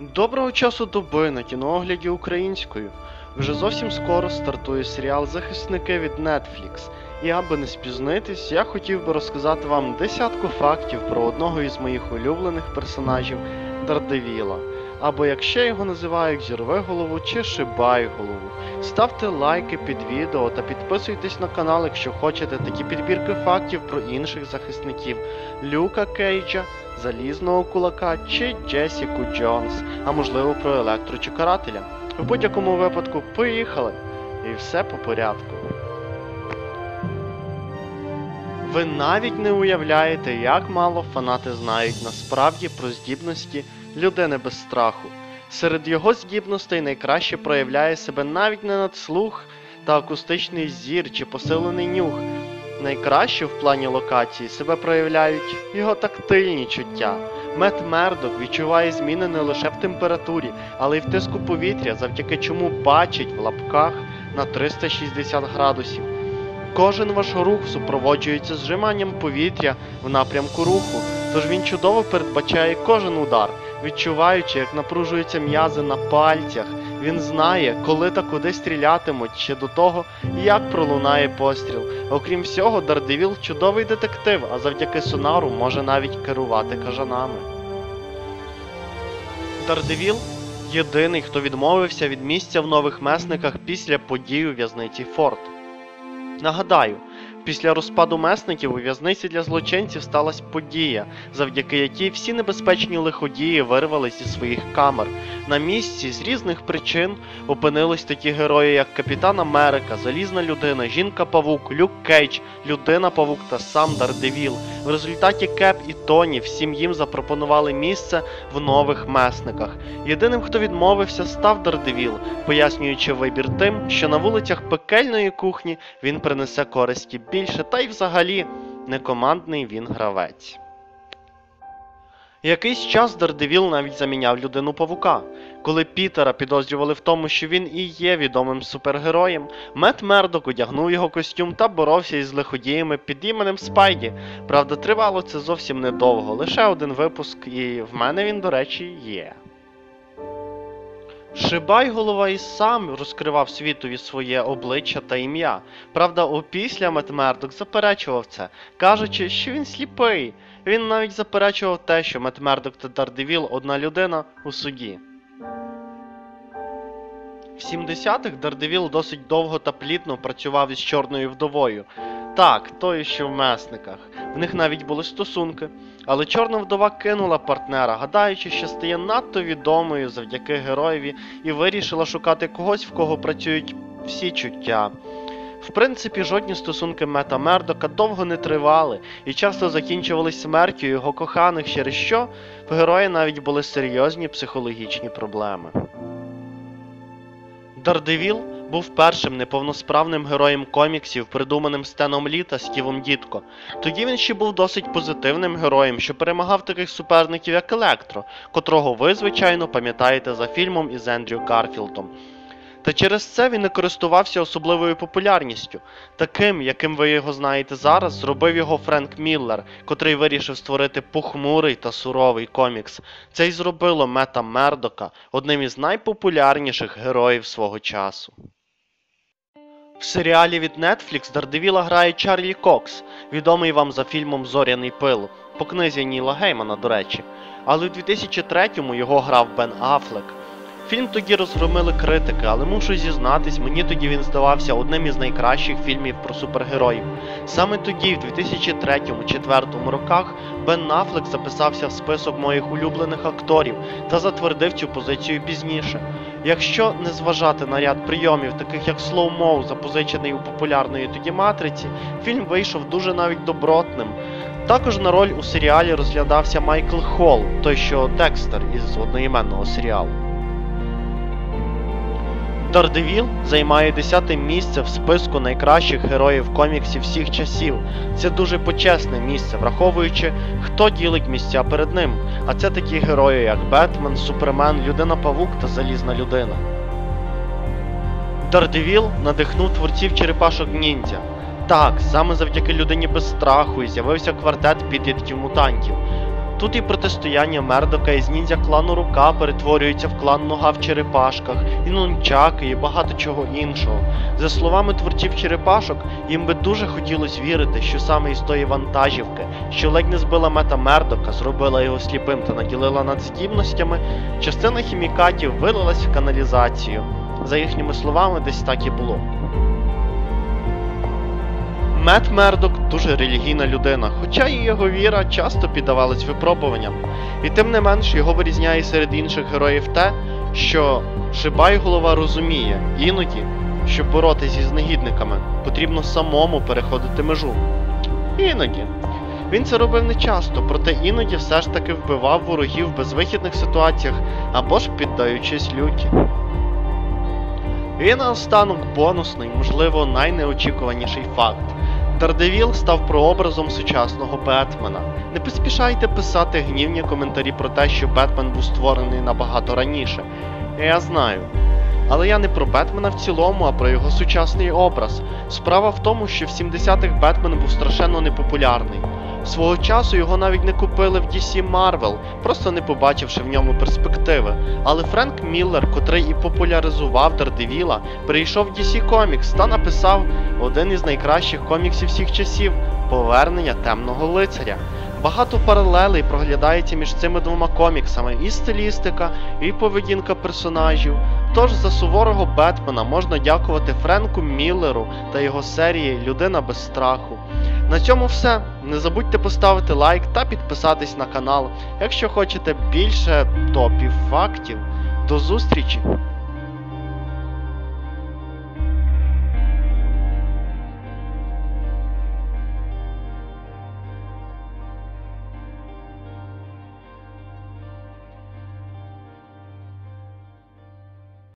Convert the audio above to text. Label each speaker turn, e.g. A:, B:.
A: Доброго часу доби на кіноогляді українською. Вже зовсім скоро стартує серіал Захисники від Netflix. І аби не спізнитись, я хотів би розказати вам десятку фактів про одного із моїх улюблених персонажів Дардевіла. Або як ще його називають зірви голову чи шибай голову. Ставте лайки під відео та підписуйтесь на канал, якщо хочете такі підбірки фактів про інших захисників Люка Кейджа, Залізного кулака чи Джесіку Джонс, а можливо про електро чи карателя. В будь-якому випадку поїхали! І все по порядку. Ви навіть не уявляєте, як мало фанати знають насправді про здібності людини без страху. Серед його здібностей найкраще проявляє себе навіть не надслух та акустичний зір чи посилений нюх. Найкраще в плані локації себе проявляють його тактильні чуття. Мет Мердок відчуває зміни не лише в температурі, але й в тиску повітря, завдяки чому бачить в лапках на 360 градусів. Кожен ваш рух супроводжується зжиманням повітря в напрямку руху, тож він чудово передбачає кожен удар, відчуваючи, як напружуються м'язи на пальцях. Він знає, коли та куди стрілятимуть ще до того, як пролунає постріл. Окрім всього, Дардевіл чудовий детектив, а завдяки сонару може навіть керувати кажанами. Дардевіл єдиний, хто відмовився від місця в нових месниках після подій у в'язниці Форт. Нагадаю, після розпаду месників у в'язниці для злочинців сталася подія, завдяки якій всі небезпечні лиходії вирвались зі своїх камер. На місці з різних причин опинились такі герої, як Капітан Америка, Залізна людина, Жінка Павук, Люк Кейдж, Людина Павук та сам Дардевіл. В результаті Кеп і Тоні всім їм запропонували місце в нових месниках. Єдиним, хто відмовився, став Дардевіл, пояснюючи вибір тим, що на вулицях пекельної кухні він принесе користі більше, та й взагалі не командний він гравець. Якийсь час Дардевіл навіть заміняв людину павука. Коли Пітера підозрювали в тому, що він і є відомим супергероєм, Мет Мердок одягнув його костюм та боровся із лиходіями під іменем Спайді. Правда, тривало це зовсім недовго, лише один випуск, і в мене він, до речі, є. Шибай голова і сам розкривав світові своє обличчя та ім'я. Правда, опісля Мет Мердок заперечував це, кажучи, що він сліпий. Він навіть заперечував те, що Мет Мердок та Дардевіл одна людина у суді. В 70-х Дардевіл досить довго та плідно працював із чорною вдовою. Так, тою, що в месниках. В них навіть були стосунки. Але чорна вдова кинула партнера, гадаючи, що стає надто відомою завдяки героєві, і вирішила шукати когось, в кого працюють всі чуття. В принципі, жодні стосунки Мета Мердока довго не тривали і часто закінчувались смертю його коханих, через що в героя навіть були серйозні психологічні проблеми. Дардевіл був першим неповносправним героєм коміксів, придуманим Стеном Лі та Стівом Дітко. Тоді він ще був досить позитивним героєм, що перемагав таких суперників, як Електро, котрого ви, звичайно, пам'ятаєте за фільмом із Ендрю Гарфілдом. Та через це він не користувався особливою популярністю. Таким, яким ви його знаєте зараз, зробив його Френк Міллер, котрий вирішив створити похмурий та суровий комікс. Це й зробило Мета Мердока одним із найпопулярніших героїв свого часу. В серіалі від Netflix Дардевіла грає Чарлі Кокс, відомий вам за фільмом Зоряний пил, по книзі Ніла Геймана, до речі. Але у 2003-му його грав Бен Аффлек. Фільм тоді розгромили критики, але мушу зізнатись, мені тоді він здавався одним із найкращих фільмів про супергероїв. Саме тоді, в 2003-2004 роках, Бен Аффлек записався в список моїх улюблених акторів та затвердив цю позицію пізніше. Якщо не зважати на ряд прийомів, таких як слоумоу, запозичений у популярної тоді матриці, фільм вийшов дуже навіть добротним. Також на роль у серіалі розглядався Майкл Холл, той що Декстер із одноіменного серіалу. Дардевіл займає 10 місце в списку найкращих героїв коміксів всіх часів. Це дуже почесне місце, враховуючи, хто ділить місця перед ним. А це такі герої, як Бетмен, Супермен, Людина Павук та Залізна людина. Дардевіл надихнув творців черепашок ніндзя. Так, саме завдяки людині без страху і з'явився квартет підлітків мутантів. Тут і протистояння Мердока із ніндзя клану Рука перетворюється в клан Нога в черепашках, і нунчаки, і багато чого іншого. За словами творців черепашок, їм би дуже хотілося вірити, що саме із тої вантажівки, що ледь не збила мета Мердока, зробила його сліпим та наділила надздібностями, частина хімікатів вилилась в каналізацію. За їхніми словами, десь так і було. Мет Мердок дуже релігійна людина, хоча і його віра часто піддавалась випробуванням. І тим не менш його вирізняє серед інших героїв те, що Шибайголова розуміє, іноді, щоб боротися із негідниками, потрібно самому переходити межу. Іноді. Він це робив не часто, проте іноді все ж таки вбивав ворогів в безвихідних ситуаціях або ж піддаючись люті. І наостанок бонусний, можливо, найнеочікуваніший факт. Дардевіл став прообразом сучасного Бетмена. Не поспішайте писати гнівні коментарі про те, що Бетмен був створений набагато раніше. Я знаю. Але я не про Бетмена в цілому, а про його сучасний образ. Справа в тому, що в 70-х Бетмен був страшенно непопулярний. Свого часу його навіть не купили в DC Marvel, просто не побачивши в ньому перспективи. Але Френк Міллер, котрий і популяризував Дардевіла, перейшов в DC Comics та написав один із найкращих коміксів всіх часів Повернення темного лицаря. Багато паралелей проглядається між цими двома коміксами і стилістика, і поведінка персонажів. Тож за суворого Бетмена можна дякувати Френку Міллеру та його серії Людина без страху. На цьому все. Не забудьте поставити лайк та підписатись на канал, якщо хочете більше топів фактів. До зустрічі!